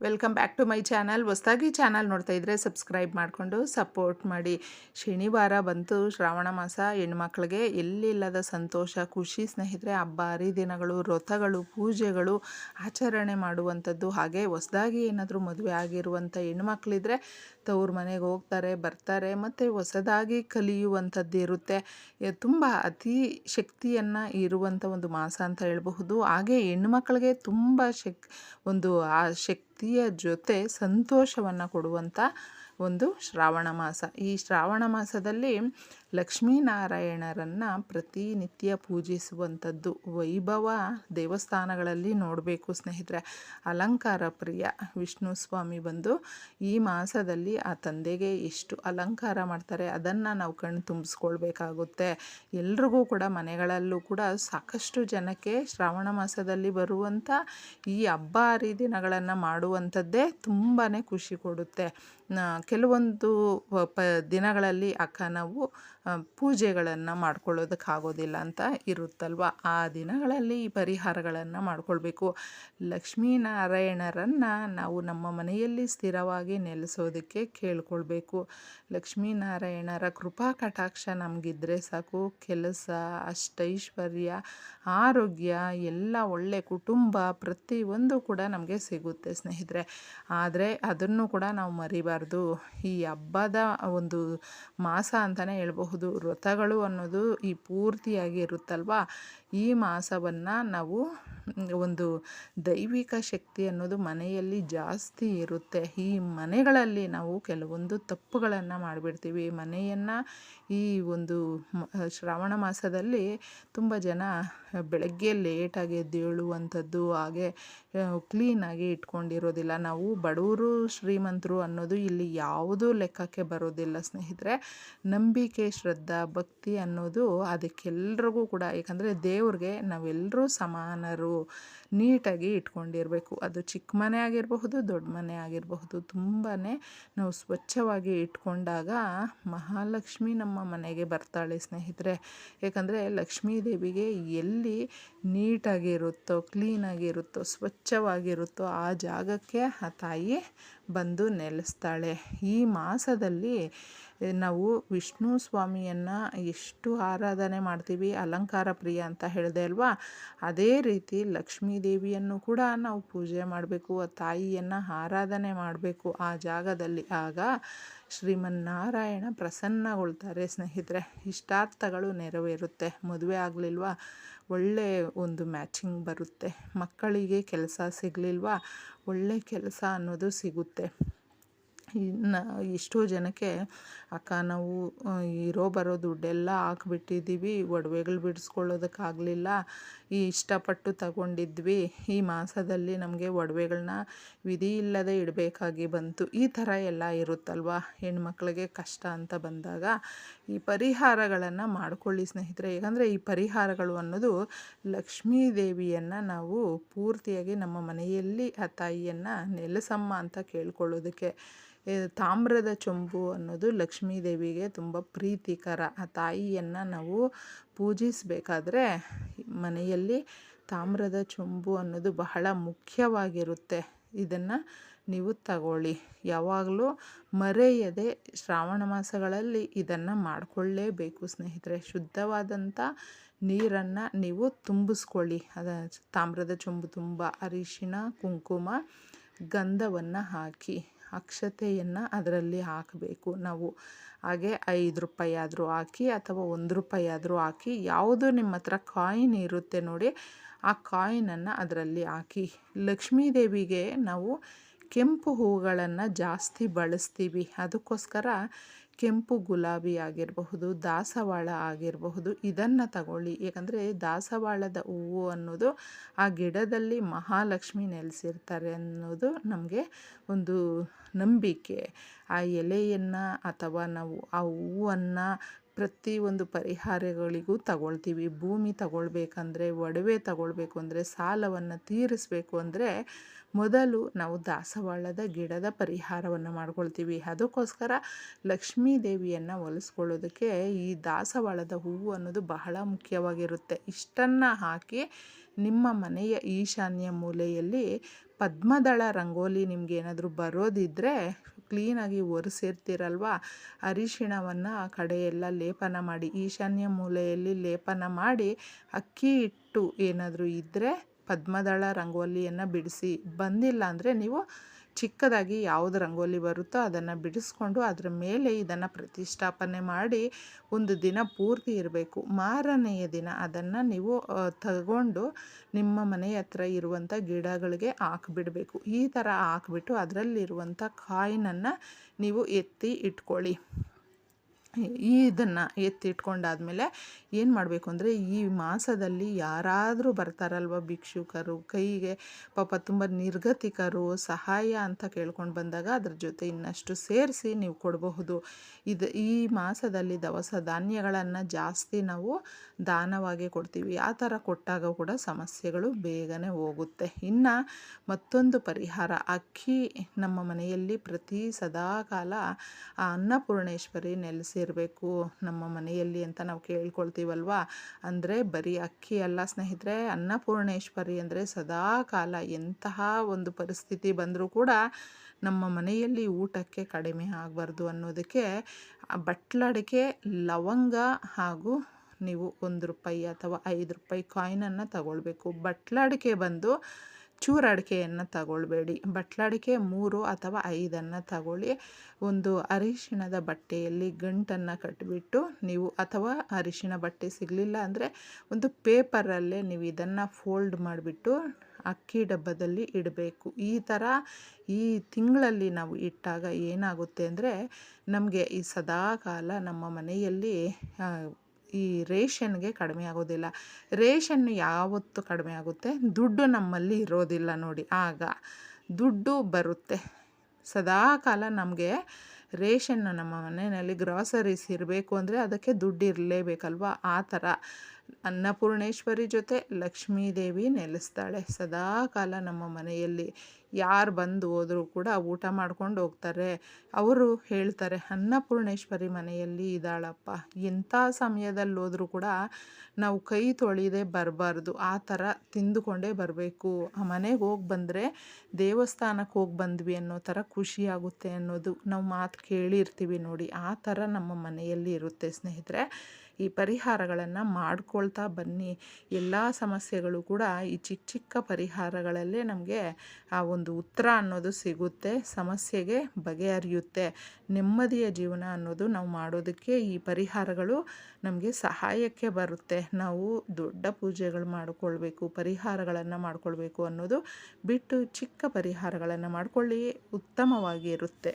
Welcome back to my channel ಹೊಸ್ದಾಗಿ channel ನೋಡ್ತಾ ಇದ್ದರೆ ಸಬ್ಸ್ಕ್ರೈಬ್ ಮಾಡಿಕೊಂಡು ಸಪೋರ್ಟ್ ಮಾಡಿ. ಶನಿವಾರ ಬಂತು, ಶ್ರಾವಣ ಮಾಸ. ಹೆಣ್ಮಕ್ಳಿಗೆ ಎಲ್ಲಿಲ್ಲದ ಸಂತೋಷ, ಖುಷಿ ಸ್ನೇಹಿತರೆ ಹಬ್ಬ ಹರಿದಿನಗಳು ವ್ರತಗಳು, ಪೂಜೆಗಳು, ಆಚರಣೆ ಮಾಡುವಂಥದ್ದು. ಹಾಗೆ ಹೊಸ್ದಾಗಿ ಏನಾದರೂ ಮದುವೆ ಆಗಿರುವಂಥ ಹೆಣ್ಮಕ್ಳಿದ್ರೆ ತವ್ರ ಮನೆಗೆ ಹೋಗ್ತಾರೆ, ಬರ್ತಾರೆ, ಮತ್ತು ಹೊಸದಾಗಿ ಕಲಿಯುವಂಥದ್ದು ಇರುತ್ತೆ. ತುಂಬ ಅತಿ ಶಕ್ತಿಯನ್ನು ಇರುವಂಥ ಒಂದು ಮಾಸ ಅಂತ ಹೇಳಬಹುದು. ಹಾಗೆ ಹೆಣ್ಮಕ್ಳಿಗೆ ತುಂಬ ಶಕ್, ಒಂದು ಆ ಶಕ್ತಿಯ ಜೊತೆ ಸಂತೋಷವನ್ನು ಕೊಡುವಂಥ ಒಂದು ಶ್ರಾವಣ ಮಾಸ. ಈ ಶ್ರಾವಣ ಮಾಸದಲ್ಲಿ ಲಕ್ಷ್ಮೀನಾರಾಯಣರನ್ನು ಪ್ರತಿನಿತ್ಯ ಪೂಜಿಸುವಂಥದ್ದು. ವೈಭವ ದೇವಸ್ಥಾನಗಳಲ್ಲಿ ನೋಡಬೇಕು ಸ್ನೇಹಿತರೆ. ಅಲಂಕಾರ ಪ್ರಿಯ ವಿಷ್ಣು ಸ್ವಾಮಿ ಬಂದು ಈ ಮಾಸದಲ್ಲಿ ಆ ತಂದೆಗೆ ಎಷ್ಟು ಅಲಂಕಾರ ಮಾಡ್ತಾರೆ, ಅದನ್ನು ನಾವು ಕಣ್ಣು ತುಂಬಿಸ್ಕೊಳ್ಬೇಕಾಗುತ್ತೆ. ಎಲ್ರಿಗೂ ಕೂಡ ಮನೆಗಳಲ್ಲೂ ಕೂಡ ಸಾಕಷ್ಟು ಜನಕ್ಕೆ ಶ್ರಾವಣ ಮಾಸದಲ್ಲಿ ಬರುವಂಥ ಈ ಹಬ್ಬ ಹರಿದಿನಗಳನ್ನು ಮಾಡುವಂಥದ್ದೇ ತುಂಬಾ ಖುಷಿ ಕೊಡುತ್ತೆ. ಕೆಲವೊಂದು ಪ, ದಿನಗಳಲ್ಲಿ ಅಕ್ಕ ನಾವು ಪೂಜೆಗಳನ್ನು ಮಾಡ್ಕೊಳ್ಳೋದಕ್ಕಾಗೋದಿಲ್ಲ ಅಂತ ಇರುತ್ತಲ್ವ? ಆ ದಿನಗಳಲ್ಲಿ ಈ ಪರಿಹಾರಗಳನ್ನು ಮಾಡ್ಕೊಳ್ಬೇಕು. ಲಕ್ಷ್ಮೀನಾರಾಯಣರನ್ನು ನಾವು ನಮ್ಮ ಮನೆಯಲ್ಲಿ ಸ್ಥಿರವಾಗಿ ನೆಲೆಸೋದಕ್ಕೆ ಕೇಳ್ಕೊಳ್ಬೇಕು. ಲಕ್ಷ್ಮೀನಾರಾಯಣರ ಕೃಪಾ ಕಟಾಕ್ಷ ನಮಗಿದ್ರೆ ಸಾಕು. ಕೆಲಸ, ಅಷ್ಟೈಶ್ವರ್ಯ, ಆರೋಗ್ಯ, ಎಲ್ಲ ಒಳ್ಳೆ ಕುಟುಂಬ ಪ್ರತಿಯೊಂದು ಕೂಡ ನಮಗೆ ಸಿಗುತ್ತೆ ಸ್ನೇಹಿತರೆ. ಆದರೆ ಅದನ್ನು ಕೂಡ ನಾವು ಮರಿಬಾರ್ದು. ಈ ಹಬ್ಬದ ಒಂದು ಮಾಸ ಅಂತಲೇ ಹೇಳ್ಬಹುದು. ವ್ರತಗಳು ಅನ್ನೋದು ಈ ಪೂರ್ತಿಯಾಗಿ ಇರುತ್ತಲ್ವಾ? ಈ ಮಾಸವನ್ನು ನಾವು, ಒಂದು ದೈವಿಕ ಶಕ್ತಿ ಅನ್ನೋದು ಮನೆಯಲ್ಲಿ ಜಾಸ್ತಿ ಇರುತ್ತೆ. ಈ ಮನೆಗಳಲ್ಲಿ ನಾವು ಕೆಲವೊಂದು ತಪ್ಪುಗಳನ್ನು ಮಾಡಿಬಿಡ್ತೀವಿ. ಮನೆಯನ್ನು ಈ ಒಂದು ಶ್ರಾವಣ ಮಾಸದಲ್ಲಿ ತುಂಬ ಜನ ಬೆಳಗ್ಗೆ ಲೇಟಾಗಿ ಎದ್ದೇಳುವಂಥದ್ದು ಹಾಗೆ ಕ್ಲೀನಾಗಿ ಇಟ್ಕೊಂಡಿರೋದಿಲ್ಲ. ನಾವು ಬಡವರು ಶ್ರೀಮಂತರು ಅನ್ನೋದು ಇಲ್ಲಿ ಯಾವುದೂ ಲೆಕ್ಕಕ್ಕೆ ಬರೋದಿಲ್ಲ ಸ್ನೇಹಿತರೆ. ನಂಬಿಕೆ ಶ್ರದ್ಧಾ ಭಕ್ತಿ ಅನ್ನೋದು ಅದಕ್ಕೆಲ್ರಿಗೂ ಕೂಡ. ಯಾಕಂದರೆ ದೇವ್ರಿಗೆ ನಾವೆಲ್ಲರೂ ಸಮಾನರು. ನೀಟಾಗಿ ಇಟ್ಕೊಂಡಿರಬೇಕು. ಅದು ಚಿಕ್ಕ ಮನೆ ಆಗಿರಬಹುದು, ದೊಡ್ಡ ಮನೆ ಆಗಿರಬಹುದು ತುಂಬಾ ನಾವು ಸ್ವಚ್ಛವಾಗಿ ಇಟ್ಕೊಂಡಾಗ ಮಹಾಲಕ್ಷ್ಮಿ ನಮ್ಮ ಮನೆಗೆ ಬರ್ತಾಳೆ ಸ್ನೇಹಿತರೆ. ಏಕೆಂದರೆ ಲಕ್ಷ್ಮೀ ದೇವಿಗೆ ಎಲ್ಲಿ ನೀಟಾಗಿರುತ್ತೋ, ಕ್ಲೀನಾಗಿರುತ್ತೋ, ಸ್ವಚ್ಛವಾಗಿರುತ್ತೋ ಆ ಜಾಗಕ್ಕೆ ಆ ತಾಯಿ ಬಂದು ನೆಲೆಸ್ತಾಳೆ. ಈ ಮಾಸದಲ್ಲಿ ನಾವು ವಿಷ್ಣು ಸ್ವಾಮಿಯನ್ನು ಎಷ್ಟು ಆರಾಧನೆ ಮಾಡ್ತೀವಿ, ಅಲಂಕಾರ ಪ್ರಿಯ ಅಂತ ಹೇಳಿದೆ ಅಲ್ವಾ? ಅದೇ ರೀತಿ ಲಕ್ಷ್ಮೀ ದೇವಿಯನ್ನು ಕೂಡ ನಾವು ಪೂಜೆ ಮಾಡಬೇಕು, ಆ ತಾಯಿಯನ್ನು ಆರಾಧನೆ ಮಾಡಬೇಕು ಆ ಜಾಗದಲ್ಲಿ. ಆಗ ಶ್ರೀಮನ್ನಾರಾಯಣ ಪ್ರಸನ್ನಗೊಳ್ತಾರೆ. ಸ್ನೇಹಿತರೆ, ಇಷ್ಟಾರ್ಥಗಳು ನೆರವೇರುತ್ತೆ. ಮದುವೆ ಆಗಲಿಲ್ವಾ? ಒಳ್ಳೆ ಒಂದು ಮ್ಯಾಚಿಂಗ್ ಬರುತ್ತೆ. ಮಕ್ಕಳಿಗೆ ಕೆಲಸ ಸಿಗಲಿಲ್ವ? ಒಳ್ಳೆ ಕೆಲಸ ಅನ್ನೋದು ಸಿಗುತ್ತೆ. ಇನ್ನು ಎಷ್ಟೋ ಜನಕ್ಕೆ, ಅಕ್ಕ ನಾವು ಇರೋ ಬರೋ ದುಡ್ಡೆಲ್ಲ ಹಾಕ್ಬಿಟ್ಟಿದ್ದೀವಿ, ಒಡವೆಗಳು ಬಿಡಿಸ್ಕೊಳ್ಳೋದಕ್ಕಾಗಲಿಲ್ಲ, ಈ ಇಷ್ಟಪಟ್ಟು ತಗೊಂಡಿದ್ವಿ, ಈ ಮಾಸದಲ್ಲಿ ನಮಗೆ ಒಡವೆಗಳನ್ನ ವಿಧಿ ಇಲ್ಲದೆ ಇಡಬೇಕಾಗಿ ಬಂತು. ಈ ಥರ ಎಲ್ಲ ಇರುತ್ತಲ್ವ? ಹೆಣ್ಮಕ್ಳಿಗೆ ಕಷ್ಟ ಅಂತ ಬಂದಾಗ ಈ ಪರಿಹಾರಗಳನ್ನು ಮಾಡಿಕೊಳ್ಳಿ ಸ್ನೇಹಿತರೆ. ಯಾಕಂದರೆ ಈ ಪರಿಹಾರಗಳು ಅನ್ನೋದು ಲಕ್ಷ್ಮೀ ದೇವಿಯನ್ನು ನಾವು ಪೂರ್ತಿಯಾಗಿ ನಮ್ಮ ಮನೆಯಲ್ಲಿ ಆ ತಾಯಿಯನ್ನು ನೆಲೆಸಮ್ಮ ಅಂತ ಕೇಳ್ಕೊಳ್ಳೋದಕ್ಕೆ ತಾಮ್ರದ ಚೊಂಬು ಅನ್ನೋದು ಲಕ್ಷ್ಮೀ ದೇವಿಗೆ ತುಂಬ ಪ್ರೀತಿಕರ. ಆ ತಾಯಿಯನ್ನು ನಾವು ಪೂಜಿಸಬೇಕಾದ್ರೆ ಮನೆಯಲ್ಲಿ ತಾಮ್ರದ ಚೊಂಬು ಅನ್ನೋದು ಬಹಳ ಮುಖ್ಯವಾಗಿರುತ್ತೆ. ಇದನ್ನು ನೀವು ತಗೊಳ್ಳಿ. ಯಾವಾಗಲೂ ಮರೆಯದೆ ಶ್ರಾವಣ ಮಾಸಗಳಲ್ಲಿ ಇದನ್ನು ಮಾಡಿಕೊಳ್ಳೇಬೇಕು ಸ್ನೇಹಿತರೆ. ಶುದ್ಧವಾದಂಥ ನೀರನ್ನು ನೀವು ತುಂಬಿಸ್ಕೊಳ್ಳಿ. ಅದ ತಾಮ್ರದ ಚೊಂಬು ತುಂಬ ಅರಿಶಿನ ಕುಂಕುಮ, ಗಂಧವನ್ನು ಹಾಕಿ. ಅಕ್ಷತೆಯನ್ನು ಅದರಲ್ಲಿ ಹಾಕಬೇಕು. ನಾವು ಹಾಗೆ ಐದು ರೂಪಾಯಿ ಆದರೂ ಹಾಕಿ ಅಥವಾ ಒಂದು ರೂಪಾಯಿ ಆದರೂ ಹಾಕಿ ಯಾವುದು ನಿಮ್ಮ ಹತ್ರ ಕಾಯಿನ್ ಇರುತ್ತೆ ನೋಡಿ, ಆ ಕಾಯಿನನ್ನು ಅದರಲ್ಲಿ ಹಾಕಿ. ಲಕ್ಷ್ಮೀ ದೇವಿಗೆ ನಾವು ಕೆಂಪು ಹೂಗಳನ್ನು ಜಾಸ್ತಿ ಬಳಸ್ತೀವಿ. ಅದಕ್ಕೋಸ್ಕರ ಕೆಂಪು ಗುಲಾಬಿ ಆಗಿರಬಹುದು, ದಾಸವಾಳ ಆಗಿರಬಹುದು, ಇದನ್ನು ತಗೊಳ್ಳಿ. ಯಾಕಂದರೆ ದಾಸವಾಳದ ಹೂವು ಅನ್ನೋದು ಆ ಗಿಡದಲ್ಲಿ ಮಹಾಲಕ್ಷ್ಮಿ ನೆಲೆಸಿರ್ತಾರೆ ಅನ್ನೋದು ನಮಗೆ ಒಂದು ನಂಬಿಕೆ. ಆ ಎಲೆಯನ್ನು ಅಥವಾ ನಾವು ಆ ಹೂವನ್ನು ಪ್ರತಿಯೊಂದು ಪರಿಹಾರಗಳಿಗೂ ತಗೊಳ್ತೀವಿ. ಭೂಮಿ ತಗೊಳ್ಬೇಕಂದ್ರೆ, ಒಡವೆ ತಗೊಳ್ಬೇಕು ಅಂದರೆ, ಸಾಲವನ್ನು ತೀರಿಸಬೇಕು ಅಂದರೆ ಮೊದಲು ನಾವು ದಾಸವಾಳದ ಗಿಡದ ಪರಿಹಾರವನ್ನು ಮಾಡ್ಕೊಳ್ತೀವಿ. ಅದಕ್ಕೋಸ್ಕರ ಲಕ್ಷ್ಮೀ ದೇವಿಯನ್ನು ಒಲಿಸ್ಕೊಳ್ಳೋದಕ್ಕೆ ಈ ದಾಸವಾಳದ ಹೂವು ಅನ್ನೋದು ಬಹಳ ಮುಖ್ಯವಾಗಿರುತ್ತೆ. ಇಷ್ಟನ್ನು ಹಾಕಿ ನಿಮ್ಮ ಮನೆಯ ಈಶಾನ್ಯ ಮೂಲೆಯಲ್ಲಿ ಪದ್ಮದಳ ರಂಗೋಲಿ ನಿಮಗೇನಾದರೂ ಬರೋದಿದ್ದರೆ ಕ್ಲೀನಾಗಿ ಒರೆಸಿರ್ತೀರಲ್ವ? ಅರಿಶಿಣವನ್ನು ಕಡೆಯೆಲ್ಲ ಲೇಪನ ಮಾಡಿ, ಈಶಾನ್ಯ ಮೂಲೆಯಲ್ಲಿ ಲೇಪನ ಮಾಡಿ, ಅಕ್ಕಿ ಹಿಟ್ಟು ಏನಾದರೂ ಇದ್ದರೆ ಪದ್ಮದಳ ರಂಗೋಲಿಯನ್ನು ಬಿಡಿಸಿ ಬಂದಿಲ್ಲ ಅಂದರೆ ನೀವು ಚಿಕ್ಕದಾಗಿ ಯಾವುದು ರಂಗೋಲಿ ಬರುತ್ತೋ ಅದನ್ನು ಬಿಡಿಸ್ಕೊಂಡು ಅದರ ಮೇಲೆ ಇದನ್ನು ಪ್ರತಿಷ್ಠಾಪನೆ ಮಾಡಿ ಒಂದು ದಿನ ಪೂರ್ತಿ ಇರಬೇಕು. ಮಾರನೆಯ ದಿನ ಅದನ್ನು ನೀವು ತಗೊಂಡು ನಿಮ್ಮ ಮನೆ ಹತ್ರ ಇರುವಂಥ ಗಿಡಗಳಿಗೆ ಹಾಕ್ಬಿಡಬೇಕು. ಈ ಥರ ಹಾಕ್ಬಿಟ್ಟು ಅದರಲ್ಲಿರುವಂಥ ಕಾಯಿನನ್ನು ನೀವು ಎತ್ತಿ ಇಟ್ಕೊಳ್ಳಿ. ಇದನ್ನು ಎತ್ತಿಟ್ಕೊಂಡಾದಮೇಲೆ ಏನು ಮಾಡಬೇಕು ಅಂದರೆ ಈ ಮಾಸದಲ್ಲಿ ಯಾರಾದರೂ ಬರ್ತಾರಲ್ವ ಭಿಕ್ಷುಕರು, ಕೈಗೆ ಪಾಪ ತುಂಬ ನಿರ್ಗತಿಕರು, ಸಹಾಯ ಅಂತ ಕೇಳ್ಕೊಂಡು ಬಂದಾಗ ಅದ್ರ ಜೊತೆ ಇನ್ನಷ್ಟು ಸೇರಿಸಿ ನೀವು ಕೊಡಬಹುದು. ಇದು ಈ ಮಾಸದಲ್ಲಿ ದವಸ ಧಾನ್ಯಗಳನ್ನು ಜಾಸ್ತಿ ನಾವು ದಾನವಾಗಿ ಕೊಡ್ತೀವಿ. ಆ ಥರ ಕೊಟ್ಟಾಗ ಕೂಡ ಸಮಸ್ಯೆಗಳು ಬೇಗನೆ ಹೋಗುತ್ತೆ. ಇನ್ನು ಮತ್ತೊಂದು ಪರಿಹಾರ, ಅಕ್ಕಿ ನಮ್ಮ ಮನೆಯಲ್ಲಿ ಪ್ರತಿ ಸದಾಕಾಲ ಆ ಅನ್ನಪೂರ್ಣೇಶ್ವರಿ ನೆಲೆಸಿರಬೇಕು ನಮ್ಮ ಮನೆಯಲ್ಲಿ ಅಂತ ನಾವು ಕೇಳ್ಕೊಳ್ತೀವಲ್ವಾ? ಅಂದರೆ ಬರೀ ಅಕ್ಕಿ ಅಲ್ಲ ಸ್ನೇಹಿತರೆ, ಅನ್ನಪೂರ್ಣೇಶ್ವರಿ ಅಂದರೆ ಸದಾಕಾಲ ಎಂತಹ ಒಂದು ಪರಿಸ್ಥಿತಿ ಬಂದರೂ ಕೂಡ ನಮ್ಮ ಮನೆಯಲ್ಲಿ ಊಟಕ್ಕೆ ಕಡಿಮೆ ಆಗಬಾರ್ದು ಅನ್ನೋದಕ್ಕೆ ಬಟ್ಲಡಿಕೆ ಲವಂಗ ಹಾಗೂ ನೀವು ಒಂದು ರೂಪಾಯಿ ಅಥವಾ ಐದು ರೂಪಾಯಿ ಕಾಯಿನನ್ನು ತಗೊಳ್ಬೇಕು. ಬಟ್ಲಡಿಕೆ ಬಂದು ಚೂರಡಿಕೆಯನ್ನು ತಗೊಳ್ಬೇಡಿ. ಬಟ್ಲಡಿಕೆ ಮೂರು ಅಥವಾ ಐದನ್ನು ತಗೊಳ್ಳಿ. ಒಂದು ಅರಿಶಿಣದ ಬಟ್ಟೆಯಲ್ಲಿ ಗಂಟನ್ನು ಕಟ್ಟಿಬಿಟ್ಟು ನೀವು ಅಥವಾ ಅರಿಶಿಣ ಬಟ್ಟೆ ಸಿಗಲಿಲ್ಲ ಅಂದರೆ ಒಂದು ಪೇಪರಲ್ಲೇ ನೀವು ಇದನ್ನು ಫೋಲ್ಡ್ ಮಾಡಿಬಿಟ್ಟು ಅಕ್ಕಿ ಡಬ್ಬದಲ್ಲಿ ಇಡಬೇಕು. ಈ ಥರ ಈ ತಿಂಗಳಲ್ಲಿ ನಾವು ಇಟ್ಟಾಗ ಏನಾಗುತ್ತೆ ಅಂದರೆ ನಮಗೆ ಈ ಸದಾಕಾಲ ನಮ್ಮ ಮನೆಯಲ್ಲಿ ಈ ರೇಷನ್ಗೆ ಕಡಿಮೆ ಆಗೋದಿಲ್ಲ. ರೇಷನ್ ಯಾವತ್ತು ಕಡಿಮೆ ಆಗುತ್ತೆ. ದುಡ್ಡು ನಮ್ಮಲ್ಲಿ ಇರೋದಿಲ್ಲ ನೋಡಿ. ಆಗ ದುಡ್ಡು ಬರುತ್ತೆ. ಸದಾಕಾಲ ನಮಗೆ ರೇಷನ್ನು ನಮ್ಮ ಮನೆಯಲ್ಲಿ ಗ್ರಾಸರೀಸ್ ಇರಬೇಕು ಅಂದರೆ ಅದಕ್ಕೆ ದುಡ್ಡು ಇರಲೇಬೇಕಲ್ವ? ಆ ಥರ. ಅನ್ನಪೂರ್ಣೇಶ್ವರಿ ಜೊತೆ ಲಕ್ಷ್ಮೀದೇವಿ ನೆಲೆಸ್ತಾಳೆ. ಸದಾಕಾಲ ನಮ್ಮ ಮನೆಯಲ್ಲಿ ಯಾರು ಬಂದು ಹೋದರೂ ಕೂಡ ಊಟ ಮಾಡ್ಕೊಂಡು ಹೋಗ್ತಾರೆ. ಅವರು ಹೇಳ್ತಾರೆ, ಅನ್ನಪೂರ್ಣೇಶ್ವರಿ ಮನೆಯಲ್ಲಿ ಇದ್ದಾಳಪ್ಪ. ಎಂಥ ಸಮಯದಲ್ಲಿ ಹೋದರೂ ಕೂಡ ನಾವು ಕೈ ತೊಳಿದೆ ಬರಬಾರ್ದು. ಆ ಥರ ತಿಂದುಕೊಂಡೇ ಬರಬೇಕು. ಆ ಮನೆಗೆ ಹೋಗಿ ಬಂದರೆ ದೇವಸ್ಥಾನಕ್ಕೆ ಹೋಗಿ ಬಂದ್ವಿ ಅನ್ನೋ ಥರ ಖುಷಿಯಾಗುತ್ತೆ ಅನ್ನೋದು ನಾವು ಮಾತು ಕೇಳಿರ್ತೀವಿ ನೋಡಿ. ಆ ಥರ ನಮ್ಮ ಮನೆಯಲ್ಲಿ ಇರುತ್ತೆ ಸ್ನೇಹಿತರೆ. ಈ ಪರಿಹಾರಗಳನ್ನು ಮಾಡ್ಕೊಳ್ತಾ ಬನ್ನಿ. ಎಲ್ಲ ಸಮಸ್ಯೆಗಳು ಕೂಡ ಈ ಚಿಕ್ಕ ಚಿಕ್ಕ ಪರಿಹಾರಗಳಲ್ಲೇ ನಮಗೆ ಆ ಒಂದು ಉತ್ತರ ಅನ್ನೋದು ಸಿಗುತ್ತೆ. ಸಮಸ್ಯೆಗೆ ಬಗೆಹರಿಯುತ್ತೆ. ನೆಮ್ಮದಿಯ ಜೀವನ ಅನ್ನೋದು ನಾವು ಮಾಡೋದಕ್ಕೆ ಈ ಪರಿಹಾರಗಳು ನಮಗೆ ಸಹಾಯಕ್ಕೆ ಬರುತ್ತೆ. ನಾವು ದೊಡ್ಡ ಪೂಜೆಗಳು ಮಾಡಿಕೊಳ್ಬೇಕು, ಪರಿಹಾರಗಳನ್ನು ಮಾಡಿಕೊಳ್ಬೇಕು ಅನ್ನೋದು ಬಿಟ್ಟು ಚಿಕ್ಕ ಪರಿಹಾರಗಳನ್ನು ಮಾಡಿಕೊಳ್ಳಿ, ಉತ್ತಮವಾಗಿ ಇರುತ್ತೆ.